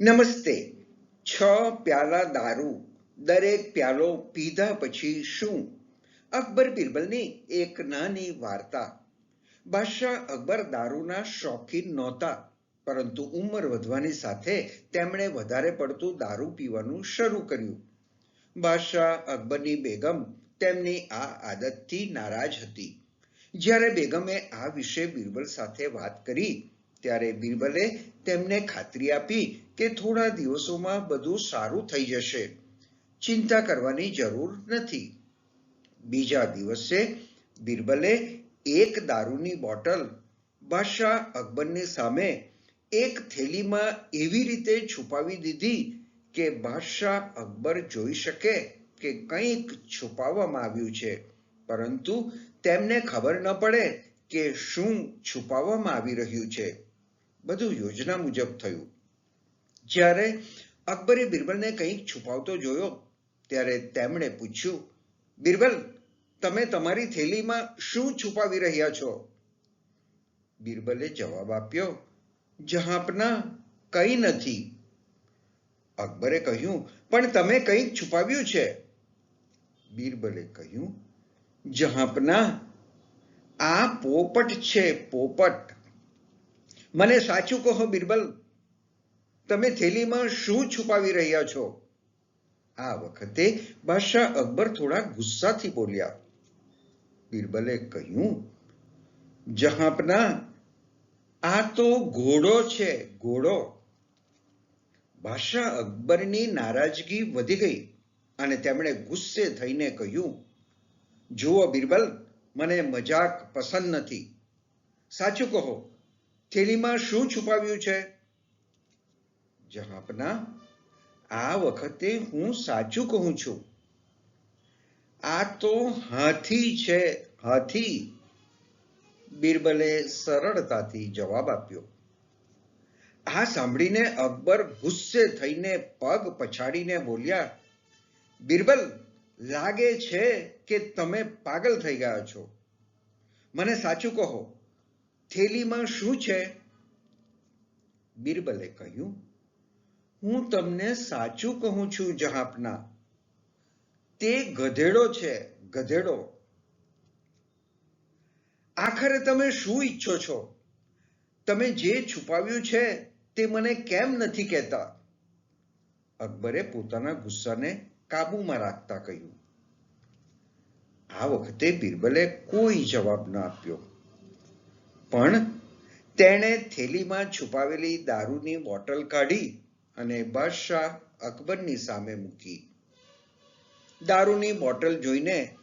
નમસ્તે. છ પ્યાલા દારૂ, દરેક પ્યાલો પીધા પછી શું? અકબર બિરબલની એક નાની વાર્તા. બાદશાહ અકબર દારૂના શોખીન નહોતા, પરંતુ ઉંમર વધવાની સાથે તેમણે વધારે પડતું દારૂ પીવાનું શરૂ કર્યું. બાદશાહ અકબરની બેગમ તેમની આ આદતથી નારાજ હતી. જ્યારે બેગમે આ વિશે બિરબલ સાથે વાત કરી ત્યારે બિરબલે તેમને ખાતરી આપી કે થોડા દિવસોમાં બધું સારું થઈ જશે. ચિંતા કરવાની જરૂર નથી. બીજા દિવસે બિરબલે એક દારૂની બોટલ, બાદશાહ અકબરની સામે એક થેલીમાં એવી રીતે છુપાવી દીધી કે બાદશાહ અકબર જોઈ શકે કે કંઈક છુપાવવામાં આવ્યું છે. પરંતુ તેમને ખબર ન પડે કે શું છુપાવવામાં આવી રહ્યું છે. બધું યોજના મુજબ થયું. જ્યારે અકબરે બિરબલને કંઈક છુપાવતો જોયો, ત્યારે તેમણે પૂછ્યું, બિરબલ, તમે તમારી થેલીમાં શું છુપાવી રહ્યા છો? બિરબલે જવાબ આપ્યો, જહાપના કંઈ નથી. અકબરે કહ્યું, પણ તમે કંઈક છુપાવ્યું છે. બિરબલે કહ્યું, જહાંપના, આ પોપટ છે, પોપટ. મને સાચું કહો બિરબલ, તમે થેલીમાં શું છુપાવી રહ્યા છો? આ વખતે બાદશાહ અકબર થોડા ગુસ્સાથી બોલ્યા. બિરબલે કહ્યું, જહાંપના, આ તો ઘોડો છે, ઘોડો. બાદશાહ અકબરની નારાજગી વધી ગઈ અને તેમણે ગુસ્સે થઈને કહ્યું, જુઓ બિરબલ, મને મજાક પસંદ નથી. સાચું કહો થેલીમાં શું છુપાવ્યું છે? જવાબના આ વખતે હું સાચું કહું છું. આ તો હાથી છે, હાથી. બિરબલે સરળતાથી જવાબ આપ્યો. આ સાંભળીને અકબર ગુસ્સે થઈને પગ પછાડીને બોલ્યા, બિરબલ, લાગે છે કે તમે પાગલ થઈ ગયા છો. મને સાચું કહો. થેલીમાં શું છે? બિરબલે કહ્યું, હું તમને સાચું કહું છું, જહાપના. તે ગધેડો છે, ગધેડો. આખરે તમે શું ઈચ્છો છો? તમે જે છુપાવ્યું છે, તે મને કેમ નથી કહેતા? અકબરે પોતાના ગુસ્સાને કાબુમાં રાખતા કહ્યું, આ વખતે બિરબલે કોઈ જવાબ ન આપ્યો. પણ તેણે થેલીમાં છુપાવેલી દારૂની બોટલ કાઢી અને બાદશાહ અકબરની સામે મૂકી. દારૂની બોટલ જોઈને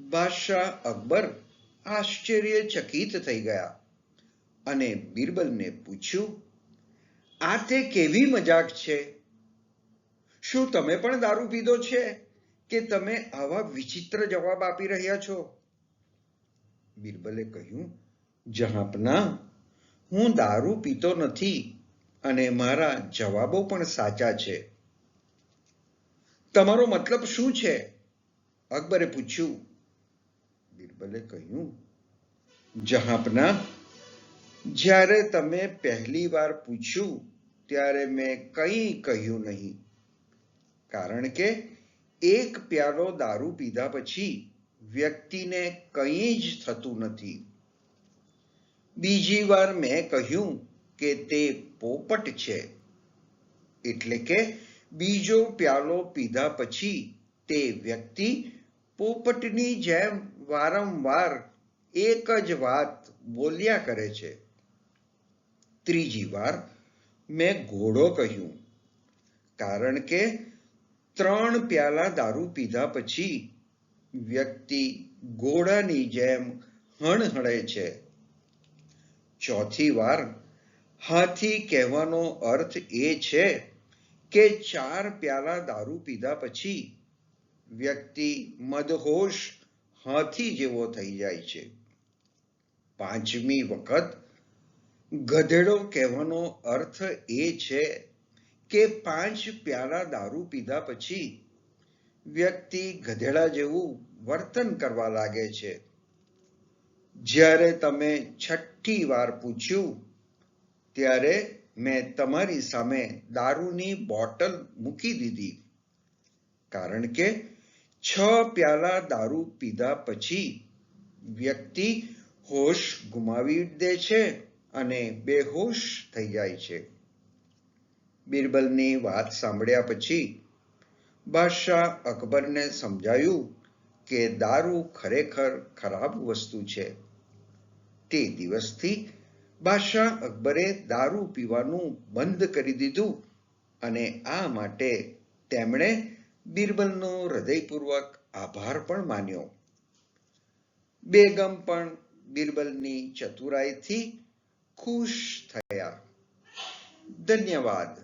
બાદશાહ અકબર આશ્ચર્યચકિત થઈ ગયા અને બિરબલને પૂછ્યું, આ તે કેવી મજાક છે? શું તમે પણ દારૂ પીધો છે કે તમે આવા વિચિત્ર જવાબ આપી રહ્યા છો? બિરબલે કહ્યું જહાપના હું દારૂ પીતો નથી અને મારા જવાબો પણ સાચા છે. તમારો મતલબ શું છે? અકબરે પૂછ્યું. બિરબલે કહ્યું જહાપના જ્યારે તમે પહેલી વાર પૂછ્યું ત્યારે મેં કંઈ કહ્યું નહીં. કારણ કે એક પ્યાલો દારૂ પીધા પછી વ્યક્તિને કંઈ જ થતું નથી. બીજી વાર મેં કહ્યું કે તે પોપટ છે. એટલે કે બીજો પ્યાલો પીધા પછી તે વ્યક્તિ પોપટની જેમ વારંવાર એક જ વાત બોલ્યા કરે છે. ત્રીજી વાર મેં ઘોડો કહ્યું, કારણ કે ત્રણ પ્યાલા દારૂ પીધા પછી વ્યક્તિ ઘોડાની જેમ હણહળે છે. ચોથી વાર હાથી કહેવાનો અર્થ એ છે કે ચાર પ્યાલા દારૂ પીધા પછી વ્યક્તિ મદહોશ હાથી જેવો થઈ જાય છે. પાંચમી વખત ગધેડો કહેવાનો અર્થ એ છે કે પાંચ પ્યાલા દારૂ પીધા પછી વ્યક્તિ ગધેડા જેવું વર્તન કરવા લાગે છે. જ્યારે તમે છઠ્ઠી વાર પૂછ્યું, ત્યારે મેં તમારી સામે દારૂની બોટલ મૂકી દીધી. કારણ કે છ પ્યાલા દારૂ પીધા પછી વ્યક્તિ હોશ ગુમાવી દે છે અને બેહોશ થઈ જાય છે. બિરબલની વાત સાંભળ્યા પછી બાદશાહ અકબરને સમજાયું કે દારૂ ખરેખર ખરાબ વસ્તુ છે. તે દિવસથી બાદશાહ અકબરે દારૂ પીવાનું બંધ કરી દીધું અને આ માટે તેમણે બિરબલનો હૃદયપૂર્વક આભાર પણ માન્યો. બેગમ પણ બિરબલની ચતુરાઈથી ખુશ થયા. ધન્યવાદ.